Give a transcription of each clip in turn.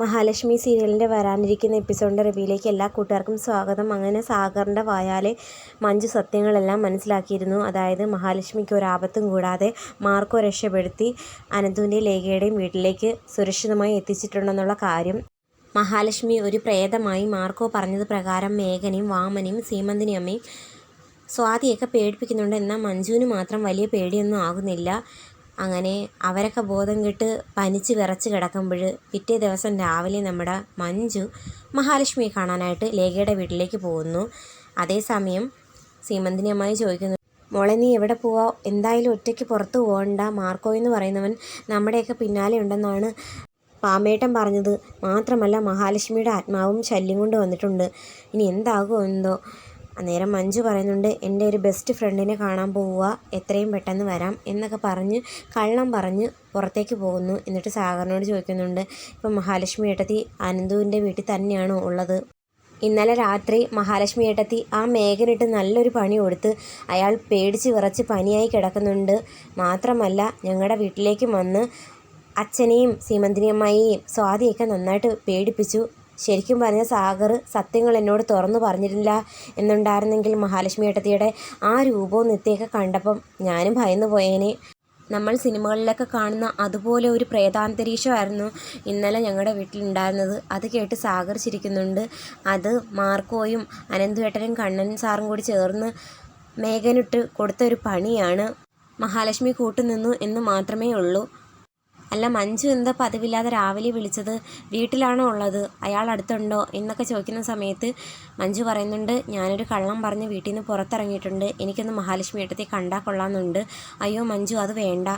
മഹാലക്ഷ്മി സീരിയലിന്റെ വരാനിരിക്കുന്ന എപ്പിസോഡിന്റെ റിവ്യൂയിലേക്ക് എല്ലാ കൂട്ടുകാർക്കും സ്വാഗതം. അങ്ങനെ സാഗറിന്റെ വായാലെ മഞ്ജു സത്യങ്ങളെല്ലാം മനസ്സിലാക്കിയിരുന്നു. അതായത് മഹാലക്ഷ്മിക്ക് ഒരാപത്തും കൂടാതെ മാർക്കോ രക്ഷപ്പെടുത്തി അനന്തുവിന്റെയും ലേഖയുടെയും വീട്ടിലേക്ക് സുരക്ഷിതമായി എത്തിച്ചിട്ടുണ്ടെന്നുള്ള കാര്യം. മഹാലക്ഷ്മി ഒരു പ്രേതമായി മാർക്കോ പറഞ്ഞത് പ്രകാരം മേഘനയും വാമനയും സീമന്തിനി അമ്മയും സ്വാതിയൊക്കെ പേടിപ്പിക്കുന്നുണ്ട്. എന്നാൽ മഞ്ജുവിന് മാത്രം വലിയ പേടിയൊന്നും ആകുന്നില്ല. അങ്ങനെ അവരൊക്കെ ബോധം കെട്ട് പനിച്ച് വിറച്ച് കിടക്കുമ്പോൾ പിറ്റേ ദിവസം രാവിലെ നമ്മുടെ മഞ്ജു മഹാലക്ഷ്മിയെ കാണാനായിട്ട് ലേഖയുടെ വീട്ടിലേക്ക് പോകുന്നു. അതേസമയം സീമന്തിനി അമ്മായി ചോദിക്കുന്നു മോളെ നീ എവിടെ പോവാ? എന്തായാലും ഒറ്റയ്ക്ക് പുറത്ത് പോകണ്ട മാർക്കോ എന്ന് പറയുന്നവൻ നമ്മുടെയൊക്കെ പിന്നാലെ ഉണ്ടെന്നാണ് പാമേട്ടൻ പറഞ്ഞത്. മാത്രമല്ല മഹാലക്ഷ്മിയുടെ ആത്മാവും ശല്യം കൊണ്ട് വന്നിട്ടുണ്ട്. ഇനി എന്താകുമോ എന്തോ? അന്നേരം മഞ്ജു പറയുന്നുണ്ട് എന്റെ ഒരു ബെസ്റ്റ് ഫ്രണ്ടിനെ കാണാൻ പോവുക എത്രയും പെട്ടെന്ന് വരാം എന്നൊക്കെ പറഞ്ഞ് കള്ളം പറഞ്ഞ് പുറത്തേക്ക് പോകുന്നു എന്നിട്ട് സാഗറിനോട് ചോദിക്കുന്നുണ്ട് ഇപ്പം മഹാലക്ഷ്മി ഏട്ടത്തി അനന്തുവിന്റെ വീട്ടിൽ തന്നെയാണോ ഉള്ളത്? ഇന്നലെ രാത്രി മഹാലക്ഷ്മി ഏട്ടത്തി ആ മേഘനിട്ട് നല്ലൊരു പണി കൊടുത്ത് അയാൾ പേടിച്ച് വിറച്ച് പനിയായി കിടക്കുന്നുണ്ട്. മാത്രമല്ല ഞങ്ങളുടെ വീട്ടിലേക്ക് വന്ന് അച്ഛനെയും സീമന്തിനിയമ്മയെയും സ്വാതിയൊക്കെ നന്നായിട്ട് പേടിപ്പിച്ചു. ശരിക്കും പറഞ്ഞ സാഗർ സത്യങ്ങൾ എന്നോട് തുറന്നു പറഞ്ഞിരുന്നില്ല എന്നുണ്ടായിരുന്നെങ്കിൽ മഹാലക്ഷ്മി ഏട്ടത്തിയുടെ ആ രൂപവും നിത്യയൊക്കെ കണ്ടപ്പം ഞാനും ഭയന്നു പോയേനെ. നമ്മൾ സിനിമകളിലൊക്കെ കാണുന്ന അതുപോലെ ഒരു പ്രേതാന്തരീക്ഷമായിരുന്നു ഇന്നലെ ഞങ്ങളുടെ വീട്ടിലുണ്ടായിരുന്നത്. അത് കേട്ട് സാഗർ ചിരിക്കുന്നുണ്ട്. അത് മാർക്കോയും അനന്തുവേട്ടനും കണ്ണൻ സാറും കൂടി ചേർന്ന് മേഘനിട്ട് കൊടുത്ത ഒരു പണിയാണ്. മഹാലക്ഷ്മി കൂട്ടുനിന്നു എന്ന് മാത്രമേ ഉള്ളൂ. അല്ല മഞ്ജു എന്താ പതിവില്ലാതെ രാവിലെ വിളിച്ചത്? വീട്ടിലാണോ ഉള്ളത്? അയാൾ അടുത്തുണ്ടോ? എന്നൊക്കെ ചോദിക്കുന്ന സമയത്ത് മഞ്ജു പറയുന്നുണ്ട് ഞാനൊരു കള്ളം പറഞ്ഞ് വീട്ടിൽ നിന്ന് പുറത്തിറങ്ങിയിട്ടുണ്ട്. എനിക്കൊന്ന് മഹാലക്ഷ്മി ഏട്ടത്തെ കണ്ടാൽ കൊള്ളാമെന്നുണ്ട് അയ്യോ മഞ്ജു അത് വേണ്ട.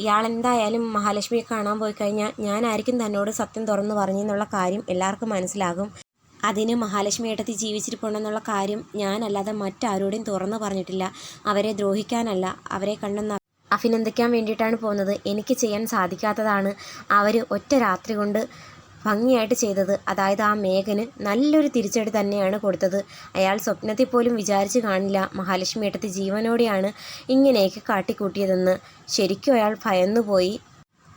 ഇയാൾ എന്തായാലും മഹാലക്ഷ്മിയെ കാണാൻ പോയി കഴിഞ്ഞാൽ ഞാനായിരിക്കും തന്നോട് സത്യം തുറന്നു പറഞ്ഞെന്നുള്ള കാര്യം എല്ലാവർക്കും മനസ്സിലാകും. അതിന് മഹാലക്ഷ്മി ഏട്ടത്തി ജീവിച്ചിരിപ്പുണ്ടെന്നുള്ള കാര്യം ഞാനല്ലാതെ മറ്റാരോടും തുറന്നു പറഞ്ഞിട്ടില്ല. അവരെ ദ്രോഹിക്കാനല്ല. അവരെ കണ്ടെന്ന് അഭിനന്ദിക്കാൻ വേണ്ടിയിട്ടാണ് പോകുന്നത്. എനിക്ക് ചെയ്യാൻ സാധിക്കാത്തതാണ് അവർ ഒറ്റ രാത്രി കൊണ്ട് ഭംഗിയായിട്ട് ചെയ്തത്. അതായത് ആ മേഘന് നല്ലൊരു തിരിച്ചടി തന്നെയാണ് കൊടുത്തത്. അയാൾ സ്വപ്നത്തിൽ പോലും വിചാരിച്ചു കാണില്ല. മഹാലക്ഷ്മി ഏട്ടത്തി ജീവനോടെയാണ് ഇങ്ങനെയൊക്കെ കാട്ടിക്കൂട്ടിയതെന്ന്. ശരിക്കും അയാൾ ഭയന്നുപോയി.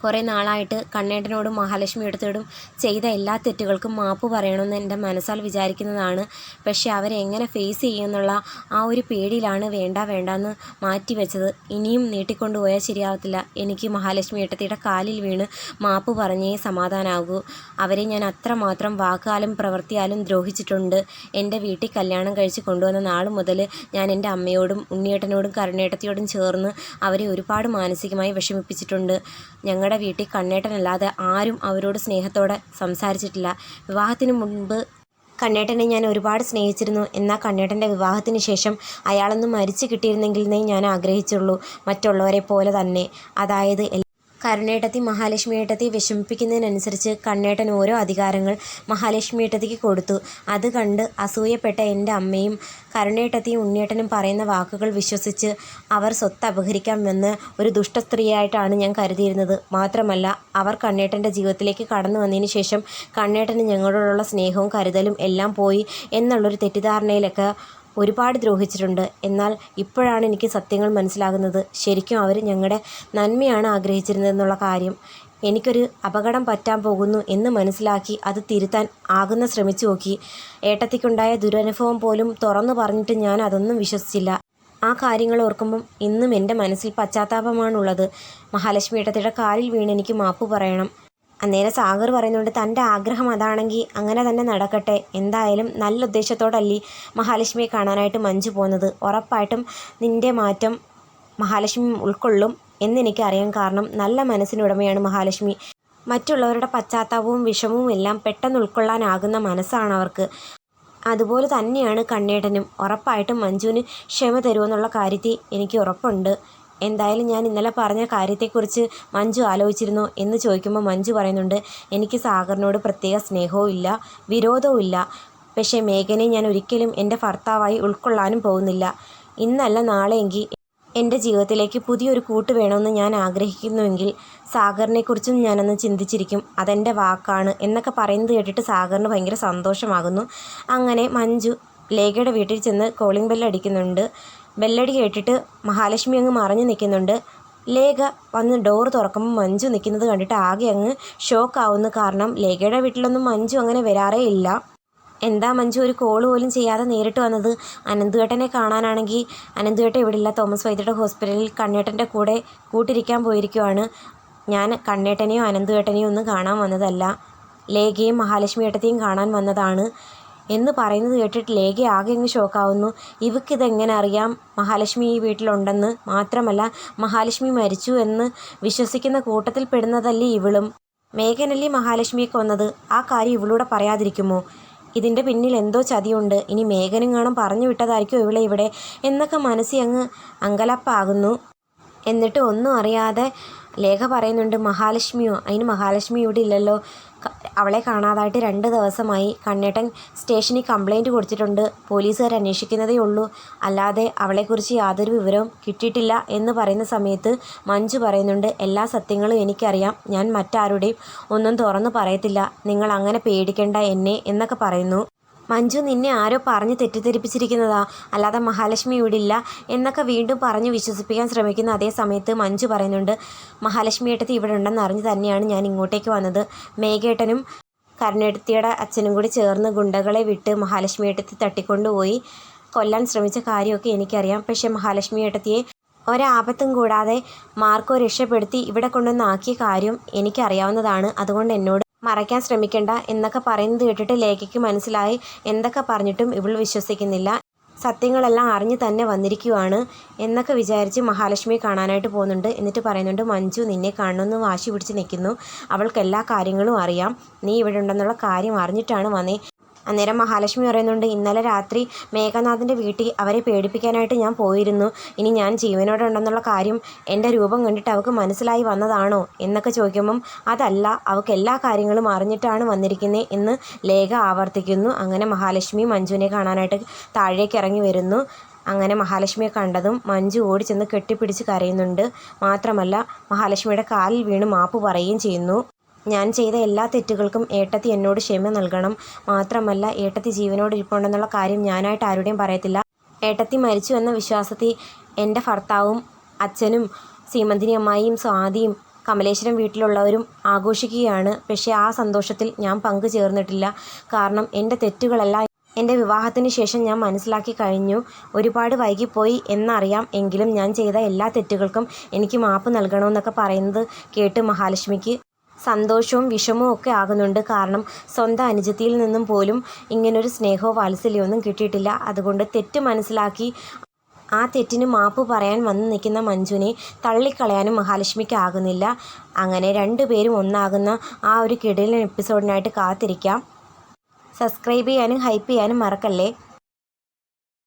കുറേ നാളായിട്ട് കണ്ണേട്ടനോടും മഹാലക്ഷ്മി എടുത്തോടും ചെയ്ത എല്ലാ തെറ്റുകൾക്കും മാപ്പ് പറയണമെന്ന് എന്റെ മനസ്സാൽ വിചാരിക്കുന്നതാണ്. പക്ഷേ അവരെങ്ങനെ ഫേസ് ചെയ്യുമെന്നുള്ള ആ ഒരു പേടിയിലാണ് വേണ്ട വേണ്ടെന്ന് മാറ്റി വെച്ചത് ഇനിയും നീട്ടിക്കൊണ്ടുപോയാൽ ശരിയാവത്തില്ല. എനിക്ക് മഹാലക്ഷ്മി ഏട്ടത്തിയുടെ കാലിൽ വീണ് മാപ്പ് പറഞ്ഞേ സമാധാനാകൂ. അവരെ ഞാൻ അത്രമാത്രം വാക്കാലും പ്രവൃത്തിയാലും ദ്രോഹിച്ചിട്ടുണ്ട്. എന്റെ വീട്ടിൽ കല്യാണം കഴിച്ച് കൊണ്ടുവന്ന നാൾ മുതൽ ഞാൻ എന്റെ അമ്മയോടും ഉണ്ണിയേട്ടനോടും കരുണേട്ടത്തിയോടും ചേർന്ന് അവരെ ഒരുപാട് മാനസികമായി വിഷമിപ്പിച്ചിട്ടുണ്ട്. ഞങ്ങളുടെ വീട്ടിൽ കണ്ണേട്ടനല്ലാതെ ആരും അവരോട് സ്നേഹത്തോടെ സംസാരിച്ചിട്ടില്ല. വിവാഹത്തിന് മുൻപ് കണ്ണേട്ടനെ ഞാൻ ഒരുപാട് സ്നേഹിച്ചിരുന്നു. എന്നാൽ കണ്ണേട്ടന്റെ വിവാഹത്തിന് ശേഷം അയാളൊന്ന് മരിച്ചു കിട്ടിയിരുന്നെങ്കിൽ എന്നേ ഞാൻ ആഗ്രഹിച്ചുള്ളൂ. മറ്റുള്ളവരെ പോലെ തന്നെ. അതായത് കരുണേട്ടത്തി മഹാലക്ഷ്മി ഏട്ടത്തി വിഷമിപ്പിക്കുന്നതിനനുസരിച്ച് കണ്ണേട്ടൻ ഓരോ അധികാരങ്ങൾ മഹാലക്ഷ്മി ഏട്ടത്തിക്ക് കൊടുത്തു. അത് കണ്ട് അസൂയപ്പെട്ട എന്റെ അമ്മയും കരുണേട്ടത്തിയും ഉണ്ണിയേട്ടനും പറയുന്ന വാക്കുകൾ വിശ്വസിച്ച് അവർ സ്വത്ത് അപഹരിക്കാമെന്ന് ഒരു ദുഷ്ട സ്ത്രീയായിട്ടാണ് ഞാൻ കരുതിയിരുന്നത്. മാത്രമല്ല അവർ കണ്ണേട്ടന്റെ ജീവിതത്തിലേക്ക് കടന്നു വന്നതിന് ശേഷം കണ്ണേട്ടന് ഞങ്ങളോടുള്ള സ്നേഹവും കരുതലും എല്ലാം പോയി എന്നുള്ളൊരു തെറ്റിദ്ധാരണയിലൊക്കെ ഒരുപാട് ദ്രോഹിച്ചിട്ടുണ്ട്. എന്നാൽ ഇപ്പോഴാണ് എനിക്ക് സത്യങ്ങൾ മനസ്സിലാകുന്നത്. ശരിക്കും അവർ ഞങ്ങളുടെ നന്മയാണ് ആഗ്രഹിച്ചിരുന്നതെന്നുള്ള കാര്യം. എനിക്കൊരു അപകടം പറ്റാൻ പോകുന്നു എന്ന് മനസ്സിലാക്കി അത് തിരുത്താൻ ആകുന്ന ശ്രമിച്ചു നോക്കി. ഏട്ടത്തിക്കുണ്ടായ ദുരനുഭവം പോലും തുറന്നു പറഞ്ഞിട്ട് ഞാൻ അതൊന്നും വിശ്വസിച്ചില്ല. ആ കാര്യങ്ങൾ ഓർക്കുമ്പം ഇന്നും എന്റെ മനസ്സിൽ പശ്ചാത്താപമാണുള്ളത്. മഹാലക്ഷ്മി ഏട്ടത്തിയുടെ കാലിൽ വീണ് എനിക്ക് മാപ്പ് പറയണം. അന്നേരം സാഗർ പറയുന്നുണ്ട് തന്റെ ആഗ്രഹം അതാണെങ്കിൽ അങ്ങനെ തന്നെ നടക്കട്ടെ. എന്തായാലും നല്ല ഉദ്ദേശത്തോടല്ലേ മഹാലക്ഷ്മിയെ കാണാനായിട്ട് മഞ്ജു പോകുന്നത്. ഉറപ്പായിട്ടും നിന്റെ മാറ്റം മഹാലക്ഷ്മി ഉൾക്കൊള്ളും എന്നെനിക്കറിയാം കാരണം നല്ല മനസ്സിനുടമയാണ് മഹാലക്ഷ്മി. മറ്റുള്ളവരുടെ പശ്ചാത്താപവും വിഷമവും എല്ലാം പെട്ടെന്ന് ഉൾക്കൊള്ളാനാകുന്ന മനസ്സാണ് അവർക്ക്. അതുപോലെ തന്നെയാണ് കണ്ണേടനും ഉറപ്പായിട്ടും മഞ്ജുവിന് ക്ഷമ തരുമെന്നുള്ള കാര്യത്തിൽ എനിക്ക് ഉറപ്പുണ്ട്. എന്തായാലും ഞാൻ ഇന്നലെ പറഞ്ഞ കാര്യത്തെക്കുറിച്ച് മഞ്ജു ആലോചിച്ചിരുന്നോ എന്ന് ചോദിക്കുമ്പോൾ മഞ്ജു പറയുന്നുണ്ട് എനിക്ക് സാഗറിനോട് പ്രത്യേക സ്നേഹവും ഇല്ല വിരോധവും ഇല്ല. പക്ഷേ മേഘനെ ഞാൻ ഒരിക്കലും എന്റെ ഭർത്താവായി ഉൾക്കൊള്ളാനും പോകുന്നില്ല. ഇന്നല്ല നാളെയെങ്കിൽ എന്റെ ജീവിതത്തിലേക്ക് പുതിയൊരു കൂട്ട് വേണമെന്ന് ഞാൻ ആഗ്രഹിക്കുന്നുവെങ്കിൽ സാഗറിനെക്കുറിച്ചും ഞാനൊന്ന് ചിന്തിച്ചിരിക്കും. അതെന്റെ വാക്കാണ് എന്നൊക്കെ പറയുന്നത് കേട്ടിട്ട് സാഗറിന് ഭയങ്കര സന്തോഷമാകുന്നു. അങ്ങനെ മഞ്ജു ലേഖയുടെ വീട്ടിൽ ചെന്ന് കോളിംഗ് ബെല്ലടിക്കുന്നുണ്ട് ബെല്ലടി കേട്ടിട്ട് മഹാലക്ഷ്മി അങ്ങ് മറഞ്ഞു നിൽക്കുന്നുണ്ട്. ലേഖ വന്ന് ഡോർ തുറക്കുമ്പോൾ മഞ്ജു നിൽക്കുന്നത് കണ്ടിട്ട് ആകെ അങ്ങ് ഷോക്ക് ആവുന്നു. കാരണം ലേഖയുടെ വീട്ടിലൊന്നും മഞ്ജു അങ്ങനെ വരാറേ ഇല്ല. എന്താ മഞ്ജു ഒരു കോൾ പോലും ചെയ്യാതെ നേരിട്ട് വന്നത്? അനന്തുവേട്ടനെ കാണാനാണെങ്കിൽ അനന്തുവേട്ടൻ ഇവിടെ ഇല്ല തോമസ് വൈദ്യയുടെ ഹോസ്പിറ്റലിൽ കണ്ണേട്ടന്റെ കൂടെ കൂട്ടിരിക്കാൻ പോയിരിക്കുവാണ്. ഞാൻ കണ്ണേട്ടനെയോ അനന്തുവേട്ടനെയോ ഒന്നും കാണാൻ വന്നതല്ല. ലേഖയും മഹാലക്ഷ്മി ഏട്ടത്തെയും കാണാൻ വന്നതാണ്. എന്ന് പറയുന്നത് കേട്ടിട്ട് ലേഖ ആകെ അങ്ങ് ഷോക്കാവുന്നു. ഇവക്കിതെങ്ങനെ അറിയാം? മഹാലക്ഷ്മി ഈ വീട്ടിലുണ്ടെന്ന് മാത്രമല്ല മഹാലക്ഷ്മി മരിച്ചു എന്ന് വിശ്വസിക്കുന്ന കൂട്ടത്തിൽ പെടുന്നതല്ലേ ഇവളും. മേഘനല്ലേ മഹാലക്ഷ്മിയെ കൊന്നത് ആ കാര്യം ഇവളൂടെ പറയാതിരിക്കുമോ? ഇതിന്റെ പിന്നിൽ എന്തോ ചതിയുണ്ട്. ഇനി മേഘനും കാണും പറഞ്ഞു വിട്ടതായിരിക്കും ഇവളെ ഇവിടെ എന്നൊക്കെ മനസ്സിൽ അങ്ങ് അങ്കലപ്പാകുന്നു. എന്നിട്ട് ഒന്നും അറിയാതെ ലേഖ പറയുന്നുണ്ട് മഹാലക്ഷ്മിയോ? അതിന് മഹാലക്ഷ്മി ഇവിടെ ഇല്ലല്ലോ. അവളെ കാണാതായിട്ട് രണ്ട് ദിവസമായി കണ്ണേട്ടൻ സ്റ്റേഷനിൽ കംപ്ലൈന്റ് കൊടുത്തിട്ടുണ്ട്. പോലീസുകാർ അന്വേഷിക്കുന്നതേ ഉള്ളൂ. അല്ലാതെ അവളെക്കുറിച്ച് യാതൊരു വിവരവും കിട്ടിയിട്ടില്ല എന്ന് പറയുന്ന സമയത്ത് മഞ്ജു പറയുന്നുണ്ട് എല്ലാ സത്യങ്ങളും എനിക്കറിയാം. ഞാൻ മറ്റാരുടെയും ഒന്നും തുറന്നു പറയത്തില്ല. നിങ്ങൾ അങ്ങനെ പേടിക്കേണ്ട എന്നെ എന്നൊക്കെ പറയുന്നു. മഞ്ജു നിന്നെ ആരോ പറഞ്ഞ് തെറ്റിദ്ധരിപ്പിച്ചിരിക്കുന്നതാ. അല്ലാതെ മഹാലക്ഷ്മി ഇവിടെ ഇല്ല എന്നൊക്കെ വീണ്ടും പറഞ്ഞ് വിശ്വസിപ്പിക്കാൻ ശ്രമിക്കുന്ന അതേ സമയത്ത് മഞ്ജു പറയുന്നുണ്ട് മഹാലക്ഷ്മി ഏട്ടത്തി ഇവിടെ ഉണ്ടെന്ന് അറിഞ്ഞ് തന്നെയാണ് ഞാൻ ഇങ്ങോട്ടേക്ക് വന്നത്. മേഘേട്ടനും കരുണേട്ടത്തിയുടെ അച്ഛനും കൂടി ചേർന്ന് ഗുണ്ടകളെ വിട്ട് മഹാലക്ഷ്മി ഏട്ടത്തി തട്ടിക്കൊണ്ടുപോയി കൊല്ലാൻ ശ്രമിച്ച കാര്യമൊക്കെ എനിക്കറിയാം. പക്ഷേ മഹാലക്ഷ്മി ഏട്ടത്തിയെ ഒരാപത്തും കൂടാതെ മാർക്കോ രക്ഷപ്പെടുത്തി ഇവിടെ കൊണ്ടുവന്നാക്കിയ കാര്യം എനിക്കറിയാവുന്നതാണ്. അതുകൊണ്ട് എന്നോട് മറയ്ക്കാൻ ശ്രമിക്കണ്ട എന്നൊക്കെ പറയുന്നത് കേട്ടിട്ട് ലേഖയ്ക്ക് മനസ്സിലായി. എന്തൊക്കെ പറഞ്ഞിട്ടും ഇവൾ വിശ്വസിക്കുന്നില്ല. സത്യങ്ങളെല്ലാം അറിഞ്ഞു തന്നെ വന്നിരിക്കുവാണ് എന്നൊക്കെ വിചാരിച്ച് മഹാലക്ഷ്മിയെ കാണാനായിട്ട് പോകുന്നുണ്ട്. എന്നിട്ട് പറയുന്നുണ്ട് മഞ്ജു നിന്നെ കാണണമെന്ന് വാശി പിടിച്ച് നിൽക്കുന്നു. അവൾക്ക് എല്ലാ കാര്യങ്ങളും അറിയാം. നീ ഇവിടെ ഉണ്ടെന്നുള്ള കാര്യം അറിഞ്ഞിട്ടാണ് വന്നേ. അന്നേരം മഹാലക്ഷ്മി പറയുന്നുണ്ട് ഇന്നലെ രാത്രി മേഘനാഥന്റെ വീട്ടിൽ അവരെ പേടിപ്പിക്കാനായിട്ട് ഞാൻ പോയിരുന്നു. ഇനി ഞാൻ ജീവനോടെ ഉണ്ടെന്നുള്ള കാര്യം എന്റെ രൂപം കണ്ടിട്ട് അവൾക്ക് മനസ്സിലായി വന്നതാണോ? എന്നൊക്കെ ചോദിക്കുമ്പം അതല്ല അവൾക്ക് എല്ലാ കാര്യങ്ങളും അറിഞ്ഞിട്ടാണ് വന്നിരിക്കുന്നത് എന്ന് ലേഖ ആവർത്തിക്കുന്നു. അങ്ങനെ മഹാലക്ഷ്മി മഞ്ജുവിനെ കാണാനായിട്ട് താഴേക്ക് ഇറങ്ങി വരുന്നു. അങ്ങനെ മഹാലക്ഷ്മിയെ കണ്ടതും മഞ്ജു ഓടിച്ചെന്ന് കെട്ടിപ്പിടിച്ച് കരയുന്നുണ്ട്. മാത്രമല്ല മഹാലക്ഷ്മിയുടെ കാലിൽ വീണ് മാപ്പ് പറയുകയും ചെയ്യുന്നു. ഞാൻ ചെയ്ത എല്ലാ തെറ്റുകൾക്കും ഏട്ടത്തി എന്നോട് ക്ഷമ നൽകണം. മാത്രമല്ല ഏട്ടത്തി ജീവനോട് ഇരിപ്പുണ്ടെന്നുള്ള കാര്യം ഞാനായിട്ട് ആരുടെയും പറയത്തില്ല. ഏട്ടത്തി മരിച്ചു എന്ന വിശ്വാസത്തിൽ എന്റെ ഭർത്താവും അച്ഛനും സീമന്തിനി അമ്മായിയും സ്വാതിയും കമലേശ്വരം വീട്ടിലുള്ളവരും ആഘോഷിക്കുകയാണ്. പക്ഷേ ആ സന്തോഷത്തിൽ ഞാൻ പങ്കു ചേർന്നിട്ടില്ല. കാരണം എന്റെ തെറ്റുകളെല്ലാം എന്റെ വിവാഹത്തിന് ശേഷം ഞാൻ മനസ്സിലാക്കി കഴിഞ്ഞു. ഒരുപാട് വൈകിപ്പോയി എന്നറിയാം. എങ്കിലും ഞാൻ ചെയ്ത എല്ലാ തെറ്റുകൾക്കും എനിക്ക് മാപ്പ് നൽകണമെന്നൊക്കെ പറയുന്നത് കേട്ട് മഹാലക്ഷ്മിക്ക് സന്തോഷവും വിഷമവും ഒക്കെ ആകുന്നുണ്ട്. കാരണം സ്വന്തം അനുജത്തിയിൽ നിന്നും പോലും ഇങ്ങനൊരു സ്നേഹമോ വാത്സല്യമോ ഒന്നും കിട്ടിയിട്ടില്ല. അതുകൊണ്ട് തെറ്റ് മനസ്സിലാക്കി ആ തെറ്റിന് മാപ്പ് പറയാൻ വന്ന് നിൽക്കുന്ന മഞ്ജുവിനെ തള്ളിക്കളയാനും മഹാലക്ഷ്മിക്ക് ആകുന്നില്ല. അങ്ങനെ രണ്ടുപേരും ഒന്നാകുന്ന ആ ഒരു കിടിലൻ എപ്പിസോഡിനായിട്ട് കാത്തിരിക്കാം. സബ്സ്ക്രൈബ് ചെയ്യാനും ഹൈപ്പ് ചെയ്യാനും മറക്കല്ലേ?